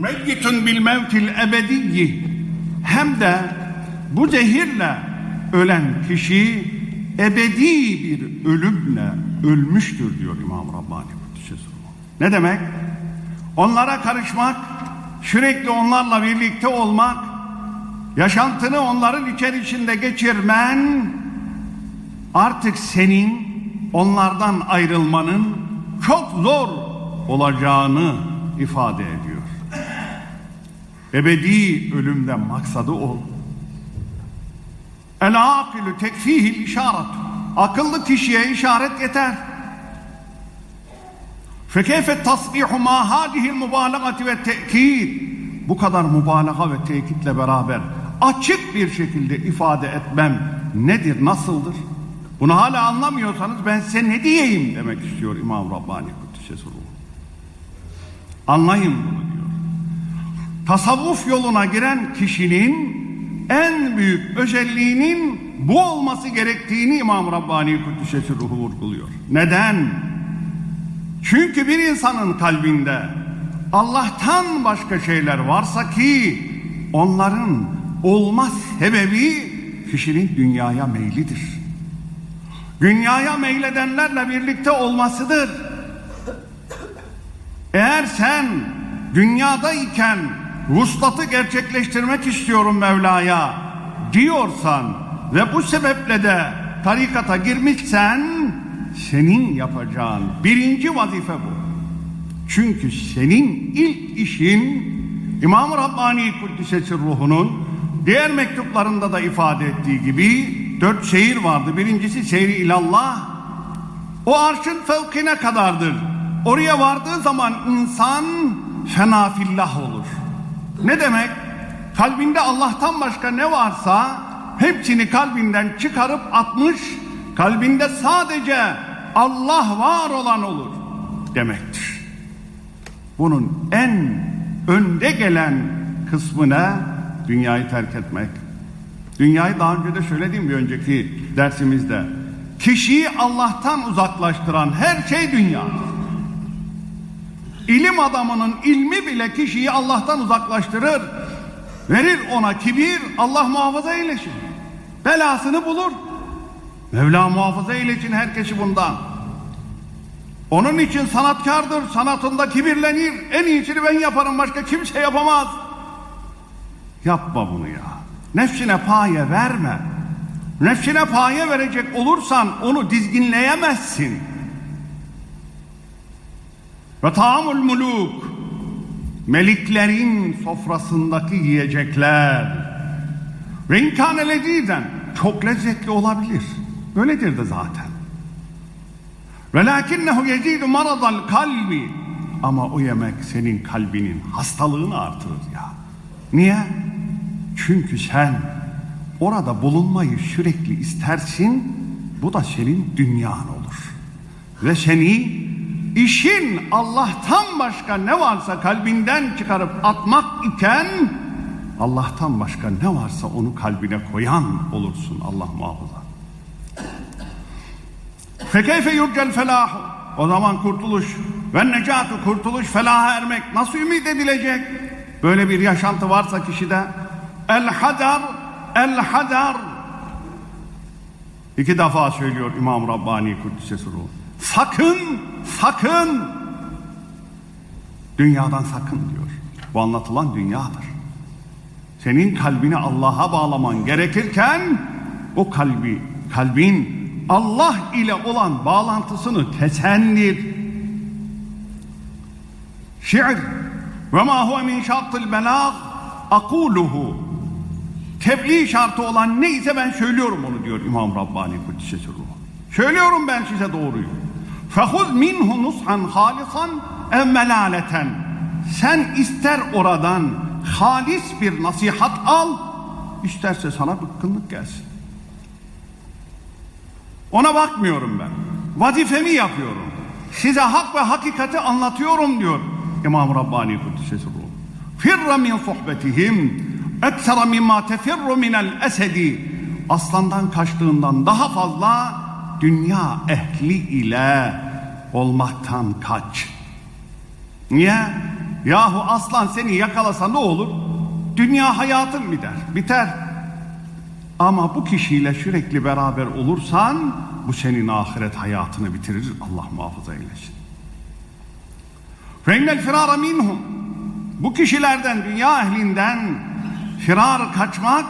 meyyitun bil mevtil ebediyyi hem de bu zehirle ölen kişi ebedi bir ölümle ölmüştür diyor İmam Rabbani. Ne demek? Onlara karışmak, sürekli onlarla birlikte olmak, yaşantını onların içerisinde geçirmen artık senin onlardan ayrılmanın çok zor olacağını ifade ediyor. Ebedi ölümden maksadı o. El akilu tekfihil işaret. Akıllı kişiye işaret yeter. Fekeyfe tasbihu ma hadihil mübalağati ve tekid. Bu kadar mübalağa ve tekitle beraber açık bir şekilde ifade etmem nedir, nasıldır? Bunu hala anlamıyorsanız ben size ne diyeyim demek istiyor İmam Rabbani Kuddise Suru. Anlayın bunu. Tasavvuf yoluna giren kişinin en büyük özelliğinin bu olması gerektiğini İmam Rabbani Kuddise Ruhu vurguluyor. Neden? Çünkü bir insanın kalbinde Allah'tan başka şeyler varsa ki onların olma sebebi kişinin dünyaya meylidir. Dünyaya meyledenlerle birlikte olmasıdır. Eğer sen dünyadayken vuslatı gerçekleştirmek istiyorum Mevla'ya diyorsan ve bu sebeple de tarikata girmişsen senin yapacağın birinci vazife bu. Çünkü senin ilk işin İmam-ı Rabbani Kuddisesi ruhunun diğer mektuplarında da ifade ettiği gibi dört seyir vardı. Birincisi seyri ilallah. O arşın fevkine kadardır. Oraya vardığı zaman insan fenafillah olur. Ne demek? Kalbinde Allah'tan başka ne varsa hepsini kalbinden çıkarıp atmış, kalbinde sadece Allah var olan olur demektir. Bunun en önde gelen kısmı ne? Dünyayı terk etmek. Dünyayı daha önce de söylediğim bir önceki dersimizde. Kişiyi Allah'tan uzaklaştıran her şey dünyadır. İlim adamının ilmi bile kişiyi Allah'tan uzaklaştırır. Verir ona kibir, Allah muhafaza eylesin. Belasını bulur. Mevla muhafaza eylesin herkesi bundan. Onun için sanatkardır, sanatında kibirlenir. En iyisini ben yaparım, başka kimse yapamaz. Yapma bunu ya. Nefsine paye verme. Nefsine paye verecek olursan onu dizginleyemezsin. Ve taamul muluk meliklerin sofrasındaki yiyecekler ve inkâne lezîzen çok lezzetli olabilir. Öyledir de zaten. Ve lakinnehu yezidu maradal kalbi ama o yemek senin kalbinin hastalığını artırır ya. Niye? Çünkü sen orada bulunmayı sürekli istersin. Bu da senin dünyan olur. Ve seni işin Allah'tan başka ne varsa kalbinden çıkarıp atmak iken Allah'tan başka ne varsa onu kalbine koyan olursun Allah muhafaza. Fekeyfe yurcel felahu o zaman kurtuluş ve necatı kurtuluş felaha ermek nasıl ümit edilecek? Böyle bir yaşantı varsa kişide el hadar el hadar iki defa söylüyor İmam Rabbani Kuddisesi Ruh. Sakın, sakın. Dünyadan sakın diyor. Bu anlatılan dünyadır. Senin kalbini Allah'a bağlaman gerekirken o kalbi, kalbin Allah ile olan bağlantısını kesendir. Şiir ve ma huve min şartıl belâg akuluhu tebliğ şartı olan neyse ben söylüyorum onu diyor İmam Rabbani Ruhu. Söylüyorum ben size doğruyu. Fehuz minhu nushan halisan ev melaleten. Sen ister oradan halis bir nasihat al, isterse sana bıkkınlık gelsin. Ona bakmıyorum ben. Vazifemi yapıyorum. Size hak ve hakikati anlatıyorum diyor İmam Rabbani Kuddisesi Ruhu. Firra min sohbetihim eksera mimma tefirru minel esedi. Aslandan kaçtığından daha fazla dünya ehli ile olmaktan kaç. Niye? Yahu aslan seni yakalasa ne olur? Dünya hayatın biter. Biter. Ama bu kişiyle sürekli beraber olursan bu senin ahiret hayatını bitirir. Allah muhafaza eylesin. Fennel firara minhum. Bu kişilerden, dünya ehlinden firar kaçmak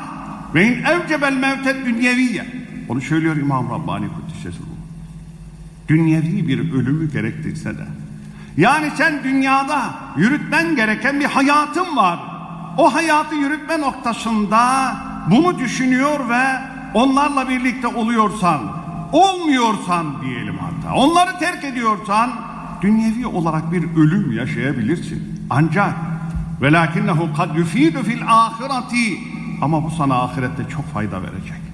ve in evcebel mevted dünyeviye. Onu söylüyor İmam Rabbani Kuddisesi Ruhu. Dünyevi bir ölümü gerektirse de. Yani sen dünyada yürütmen gereken bir hayatın var. O hayatı yürütme noktasında bunu düşünüyor ve onlarla birlikte oluyorsan, olmuyorsan diyelim hatta, onları terk ediyorsan dünyevi olarak bir ölüm yaşayabilirsin. Ancak velakinnehu kad yufidu fil ahireti ama bu sana ahirette çok fayda verecek.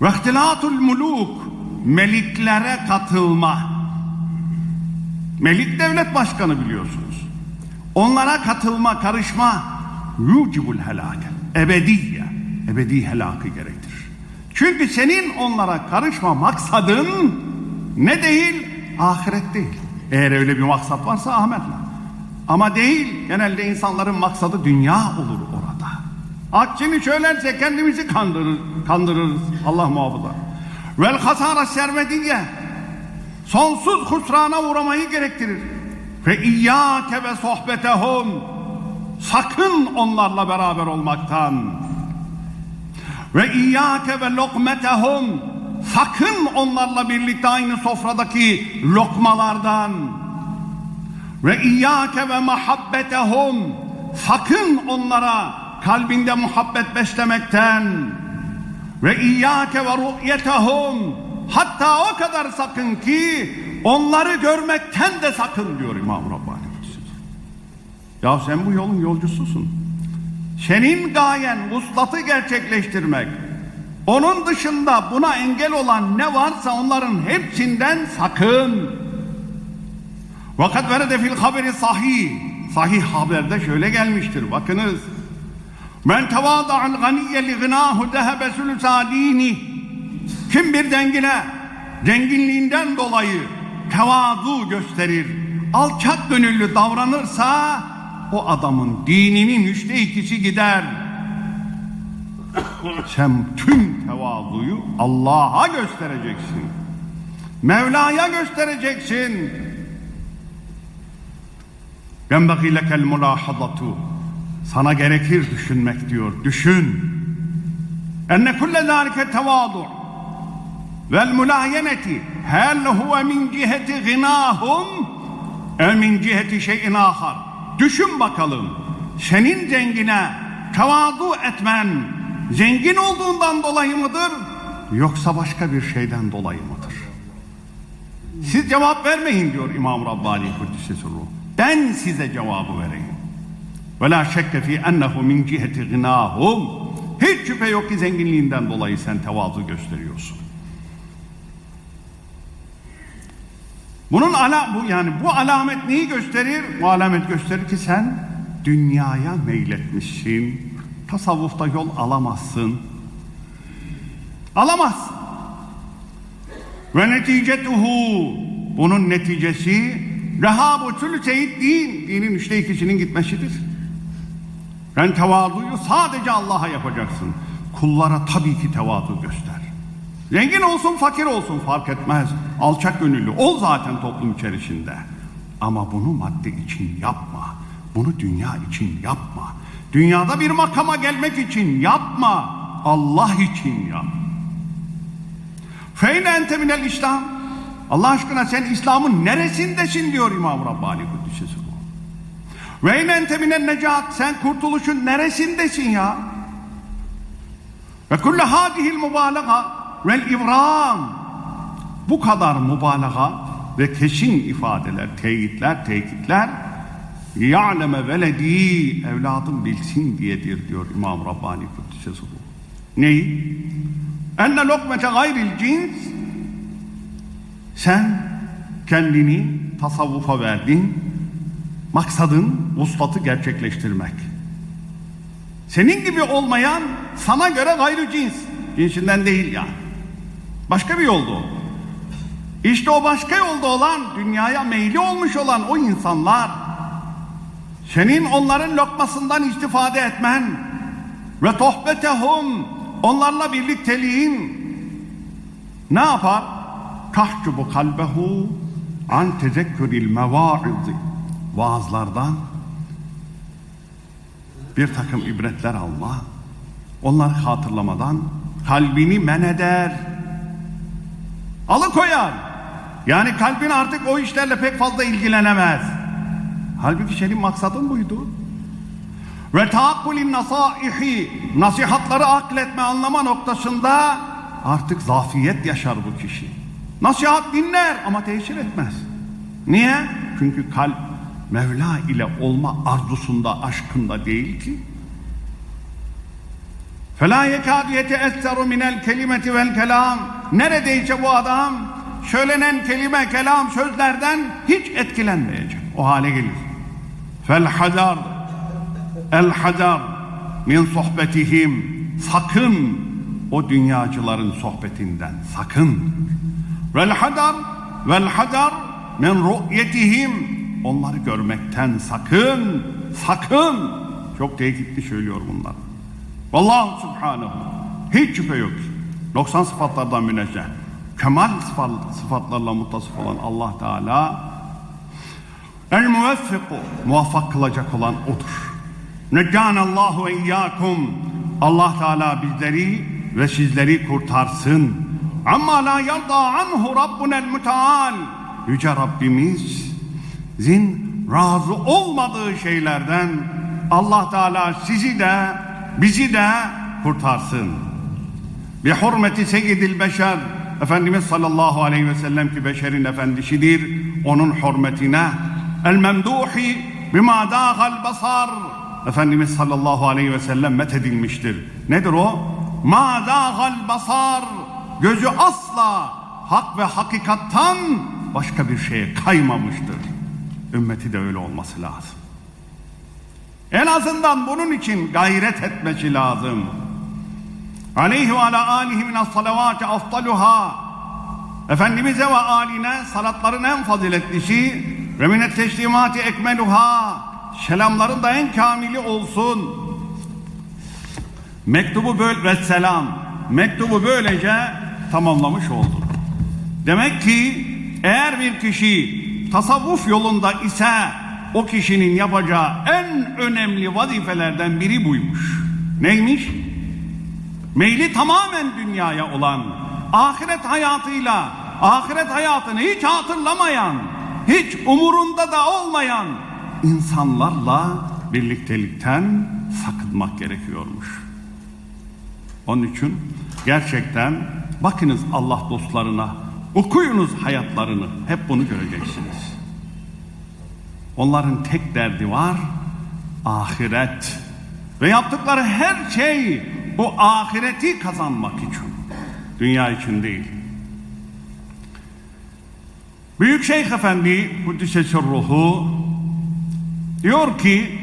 Ve ihtilatul muluk meliklere katılma. Melik devlet başkanı biliyorsunuz. Onlara katılma, karışma yucibul helake. Ebediye. Ebedi helakı gerektirir. Çünkü senin onlara karışma maksadın ne değil? Ahiret değil. Eğer öyle bir maksat varsa Ahmet'le. Ama değil. Genelde insanların maksadı dünya olur orada. Aksini söylerse kendimizi kandırır, kandırırız. Allah muhafaza. Vel hasara sermediye sonsuz husrana uğramayı gerektirir. Ve iyyâke ve sohbetehum sakın onlarla beraber olmaktan ve iyyâke ve lokmetehum sakın onlarla birlikte aynı sofradaki lokmalardan ve iyyâke ve mahabbetehum sakın onlara kalbinde muhabbet beslemekten ve iyyâke ve ru'yetehum hatta o kadar sakın ki onları görmekten de sakın diyor İmam Rabbani. Ya sen bu yolun yolcususun. Senin gayen vuslatı gerçekleştirmek. Onun dışında buna engel olan ne varsa onların hepsinden sakın. Vakat verede fil haberi sahih. Sahih haberde şöyle gelmiştir. Bakınız. Men tevada'al ganiyye li gınahu dehebe sülüsâ dini. Kim bir dengine, zenginliğinden dolayı tevazu gösterir, alçak gönüllü davranırsa o adamın dininin üçte ikisi gider. Sen tüm tevazuyu Allah'a göstereceksin. Mevla'ya göstereceksin. Yenbagî lekel mulâhadatu. Sana gerekir düşünmek diyor. Düşün. Enne kulle zâlike tevâdu. Vel mulâyeneti. Hel huve min ciheti gınâhum. Ev min ciheti şeyin ahar. Düşün bakalım. Senin zengine tevazu etmen zengin olduğundan dolayı mıdır? Yoksa başka bir şeyden dolayı mıdır? Siz cevap vermeyin diyor İmam Rabbani Ruh. Ben size cevabı vereyim. Ve la şekke fi ennehu min ciheti gınahum. Hiç şüphe yok ki zenginliğinden dolayı sen tevazu gösteriyorsun. Bunun ala bu yani bu alamet neyi gösterir? Bu alamet gösterir ki sen dünyaya meyletmişsin. Tasavvufta yol alamazsın. Alamazsın. Ve neticetuhu bunun neticesi rehabu sülüseyid din dinin üçte ikisinin gitmesidir. Ben tevazuyu sadece Allah'a yapacaksın. Kullara tabii ki tevazu göster. Zengin olsun fakir olsun fark etmez. Alçak gönüllü ol zaten toplum içerisinde. Ama bunu madde için yapma. Bunu dünya için yapma. Dünyada bir makama gelmek için yapma. Allah için yap. Feyne ente minel İslam. Allah aşkına sen İslam'ın neresindesin diyor İmam Rabbani Kuddisesi bu. Ve ine ente minel necat. Sen kurtuluşun neresindesin ya? Ve kulle hadihil mübalağa vel ibram. Bu kadar mübalağa ve kesin ifadeler, teyitler, tekitler ya'leme veledi evladım bilsin diyedir diyor İmam Rabbani Kuddisesi bu. Neyi? Enne lokmete gayril cins sen kendini tasavvufa verdin. Maksadın vuslatı gerçekleştirmek. Senin gibi olmayan sana göre gayrı cins. Cinsinden değil yani. Başka bir yolda o. İşte o başka yolda olan, dünyaya meyli olmuş olan o insanlar senin onların lokmasından istifade etmen ve tohbetehum onlarla birlikteliğin ne yapar? Tahcubu kalbehu an tezekküril mevaizi vaazlardan bir takım ibretler alma onları hatırlamadan kalbini men eder alıkoyar yani kalbin artık o işlerle pek fazla ilgilenemez halbuki senin maksadın buydu ve taakkulin nasaihi nasihatları akletme anlama noktasında artık zafiyet yaşar bu kişi. Nasihat dinler ama tesir etmez. Niye? Çünkü kalp Mevla ile olma arzusunda, aşkında değil ki. فَلَا يَكَادُ يَتَأَثَّرُ مِنَ الْكَلِمَةِ وَالْكَلَامِ Neredeyse bu adam söylenen kelime, kelam, sözlerden hiç etkilenmeyecek. O hale gelir. فَالْحَذَرُ El hadar min sohbetihim sakın o dünyacıların sohbetinden sakın. Vel hadar vel hadar min ru'yetihim onları görmekten sakın sakın çok tehlikeli söylüyor bunlar. Vallahu subhanahu hiç şüphe yok. 90 sıfatlardan münezzeh. Kemal sıfat, sıfatlarla muttasıf olan Allah Teala El muveffiku muvaffak kılacak olan odur. Neccanallahu ve iyyakum. Allah Teala bizleri ve sizleri kurtarsın. Amma la yarda anhu Rabbunel müteal. Yüce Rabbimizin razı olmadığı şeylerden Allah Teala sizi de bizi de kurtarsın. Bi hurmeti seyyidil beşer Efendimiz sallallahu aleyhi ve sellem ki beşerin efendisidir. Onun hürmetine el memduhi bima dâgal basar Efendimiz sallallahu aleyhi ve sellem methedilmiştir. Nedir o? Ma dâgal basar gözü asla hak ve hakikattan başka bir şeye kaymamıştır. Ümmeti de öyle olması lazım. En azından bunun için gayret etmesi lazım. Aleyhi ve ala alihi min salavati aftaluha Efendimiz'e ve aline salatların en faziletlisi ve minet teslimati ekmeluha selamların da en kamili olsun. Mektubu böyle ve selam. Mektubu böylece tamamlamış oldu. Demek ki eğer bir kişi tasavvuf yolunda ise o kişinin yapacağı en önemli vazifelerden biri buymuş. Neymiş? Meyli tamamen dünyaya olan, ahiret hayatıyla, ahiret hayatını hiç hatırlamayan, hiç umurunda da olmayan insanlarla birliktelikten sakınmak gerekiyormuş. Onun için gerçekten bakınız Allah dostlarına, okuyunuz hayatlarını, hep bunu göreceksiniz. Onların tek derdi var, ahiret. Ve yaptıkları her şey bu ahireti kazanmak için. Dünya için değil. Büyük Şeyh Efendi Kuddisesi ruhu diyor ki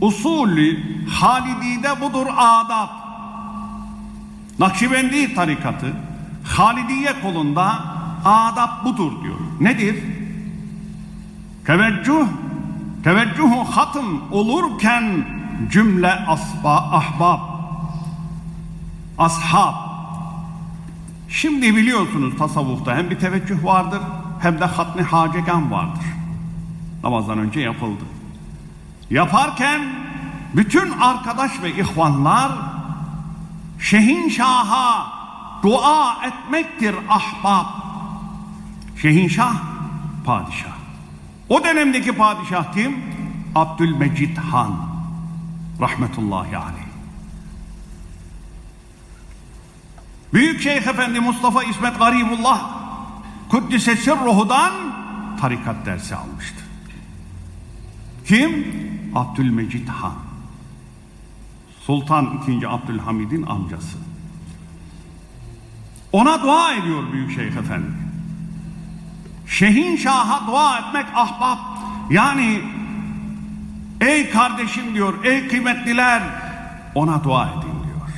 usulü Halidi'de budur adab. Nakşibendi tarikatı Halidiye kolunda adab budur diyor. Nedir? Teveccüh teveccühü hatım olurken cümle asba, ahbab ashab şimdi biliyorsunuz tasavvufta hem bir teveccüh vardır hem de hatmi hacegan vardır namazdan önce yapıldı yaparken bütün arkadaş ve ihvanlar Şehinşah'a dua etmektir ahbab Şehinşah padişah o dönemdeki padişah kim? Abdülmecid Han rahmetullahi aleyh Büyük Şeyh Efendi Mustafa İsmet Garibullah Kuddise Sirruhu'dan tarikat dersi almıştı. Kim? Abdülmecid Han. Sultan II. Abdülhamid'in amcası. Ona dua ediyor Büyük Şeyh Efendi. Şehin Şah'a dua etmek ahbap. Yani ey kardeşim diyor, ey kıymetliler ona dua edin diyor.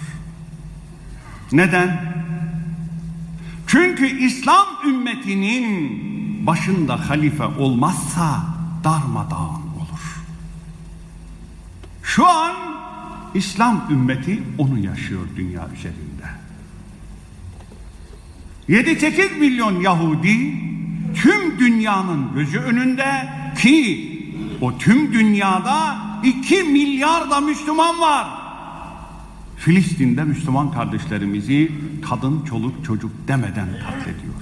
Neden? Çünkü İslam ümmetinin başında halife olmazsa darmadağın olur. Şu an İslam ümmeti onu yaşıyor dünya üzerinde. 7-8 milyon Yahudi tüm dünyanın gözü önünde ki o tüm dünyada 2 milyar da Müslüman var. Filistin'de Müslüman kardeşlerimizi kadın, çoluk, çocuk demeden katlediyor.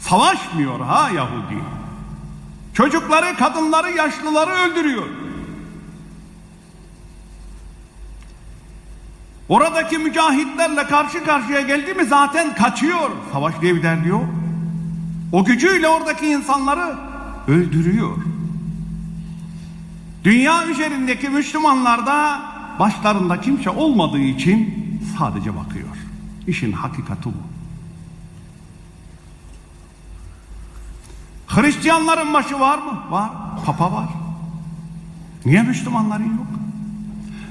Savaşmıyor ha Yahudi. Çocukları, kadınları, yaşlıları öldürüyor. Oradaki mücahitlerle karşı karşıya geldi mi zaten kaçıyor. Savaş diye bir derdi. O gücüyle oradaki insanları öldürüyor. Dünya üzerindeki Müslümanlar da başlarında kimse olmadığı için sadece bakıyor. İşin hakikati bu. Hristiyanların başı var mı? Var. Papa var. Niye Müslümanların yok?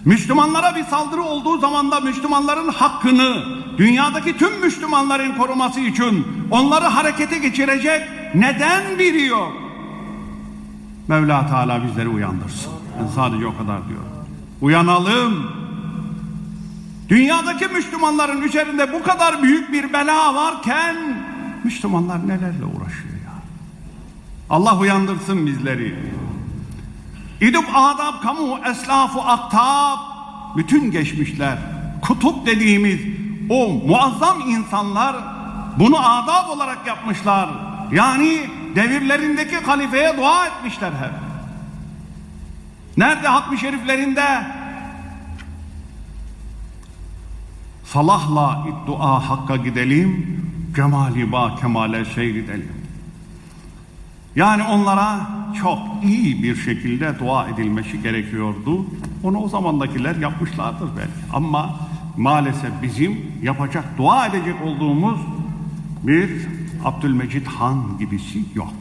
Müslümanlara bir saldırı olduğu zaman da Müslümanların hakkını dünyadaki tüm Müslümanların koruması için onları harekete geçirecek neden biri yok? Mevla Teala bizleri uyandırsın. Ben sadece o kadar diyorum. Uyanalım. Dünyadaki Müslümanların üzerinde bu kadar büyük bir bela varken Müslümanlar nelerle uğraşıyor ya? Allah uyandırsın bizleri. İdip adab kamu eslafu aktab bütün geçmişler kutup dediğimiz o muazzam insanlar bunu adab olarak yapmışlar. Yani devirlerindeki halifeye dua etmişler hep. Nerede hatmi şeriflerinde salahla dua hakka gidelim cemali ba kemale seyredelim. Yani onlara çok iyi bir şekilde dua edilmesi gerekiyordu. Onu o zamandakiler yapmışlardır belki. Ama maalesef bizim yapacak, dua edecek olduğumuz bir Abdülmecid Han gibisi yok.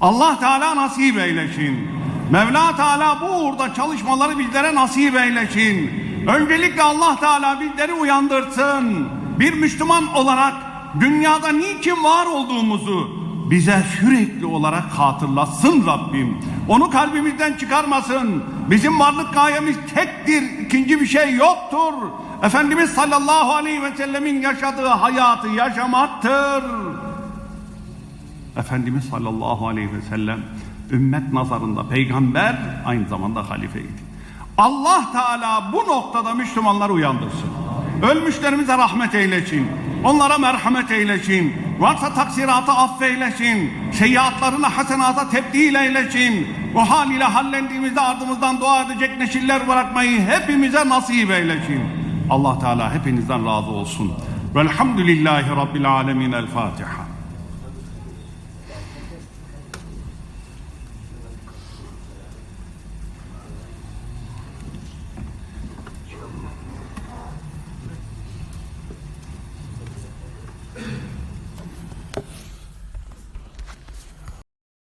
Allah Teala nasip eylesin. Mevla Teala bu uğurda çalışmaları bizlere nasip eylesin. Öncelikle Allah Teala bizleri uyandırsın. Bir Müslüman olarak dünyada niçin var olduğumuzu bize sürekli olarak hatırlatsın Rabbim. Onu kalbimizden çıkarmasın. Bizim varlık gayemiz tektir, ikinci bir şey yoktur. Efendimiz sallallahu aleyhi ve sellemin yaşadığı hayatı yaşamaktır. Efendimiz sallallahu aleyhi ve sellem ümmet nazarında peygamber aynı zamanda halifeydi. Allah Teala bu noktada Müslümanları uyandırsın. Ölmüşlerimize rahmet eylesin. Onlara merhamet eylesin. Varsa taksiratı affeylesin. Seyyiatlarını hasenata tebdil eylesin. O hal ile hallendiğimizde ardımızdan dua edecek neşiller bırakmayı hepimize nasip eylesin. Allah Teala hepinizden razı olsun. Velhamdülillahi Rabbil Alemin. El Fatiha.